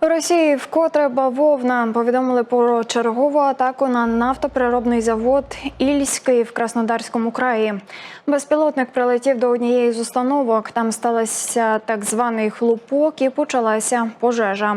Росії вкотре бавовна повідомили про чергову атаку на нафтопереробний завод Ільський в Краснодарському краї. Безпілотник прилетів до однієї з установок. Там сталося так званий хлопок і почалася пожежа.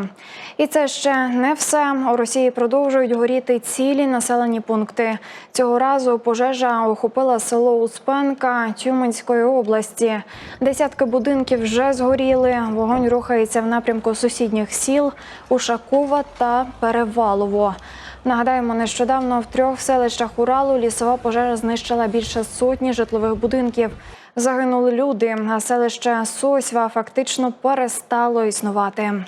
І це ще не все. У Росії продовжують горіти цілі населені пункти. Цього разу пожежа охопила село Успенка Тюменської області. Десятки будинків вже згоріли. Вогонь рухається в напрямку сусідніх сіл Ушакова та Перевалово. Нагадаємо, нещодавно в трьох селищах Уралу лісова пожежа знищила більше сотні житлових будинків. Загинули люди, а селище Сосьва фактично перестало існувати.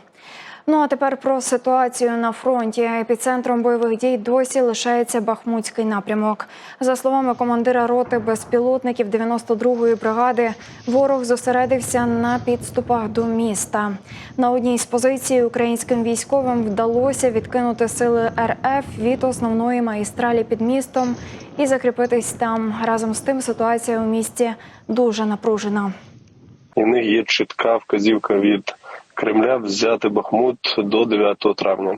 Ну а тепер про ситуацію на фронті. Епіцентром бойових дій досі лишається Бахмутський напрямок. За словами командира роти безпілотників 92-ї бригади, ворог зосередився на підступах до міста. На одній з позицій українським військовим вдалося відкинути сили РФ від основної магістралі під містом і закріпитись там. Разом з тим ситуація у місті дуже напружена. В них є чітка вказівка від Кремля взяти Бахмут до 9 травня.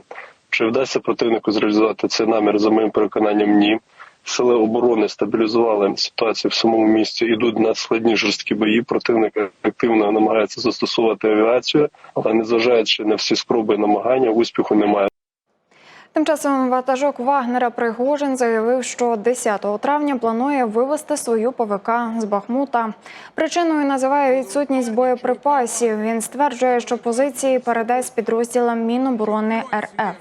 Чи вдасться противнику зреалізувати цей намір за моїм переконанням? Ні. Сили оборони стабілізували ситуацію в самому місті. Ідуть на складні жорсткі бої. Противник активно намагається застосувати авіацію, але незважаючи на всі спроби і намагання, успіху немає. Тим часом ватажок Вагнера Пригожин заявив, що 10 травня планує вивести свою ПВК з Бахмута. Причиною називає відсутність боєприпасів. Він стверджує, що позиції передасть підрозділам Міноборони РФ.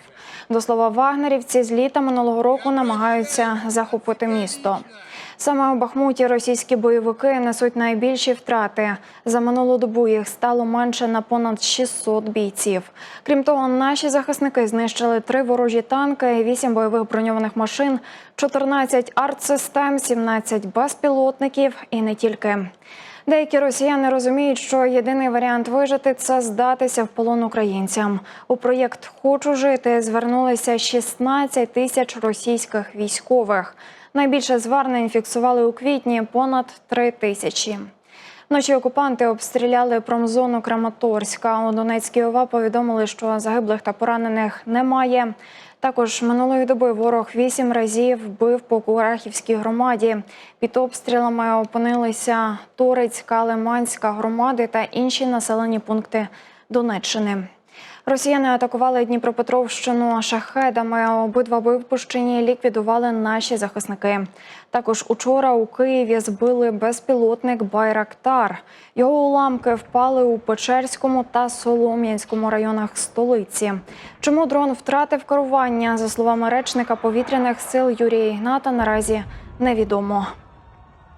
До слова, вагнерівці з літа минулого року намагаються захопити місто. Саме у Бахмуті російські бойовики несуть найбільші втрати. За минулу добу їх стало менше на понад 600 бійців. Крім того, наші захисники знищили три ворожі танки, 8 бойових броньованих машин, 14 артсистем, 17 безпілотників і не тільки. Деякі росіяни розуміють, що єдиний варіант вижити це здатися в полон українцям. У проєкт Хочу жити звернулися 16 тисяч російських військових. Найбільше звернень фіксували у квітні понад 3 тисячі. Вночі окупанти обстріляли промзону Краматорська. У Донецькій ОВА повідомили, що загиблих та поранених немає. Також минулої доби ворог вісім разів бив по Курахівській громаді. Під обстрілами опинилися Торецька, Лиманська громади та інші населені пункти Донеччини. Росіяни атакували Дніпропетровщину шахедами. Обидва випущені ліквідували наші захисники. Також учора у Києві збили безпілотник Байрактар. Його уламки впали у Печерському та Солом'янському районах столиці. Чому дрон втратив керування? За словами речника повітряних сил Юрія Ігната, наразі невідомо.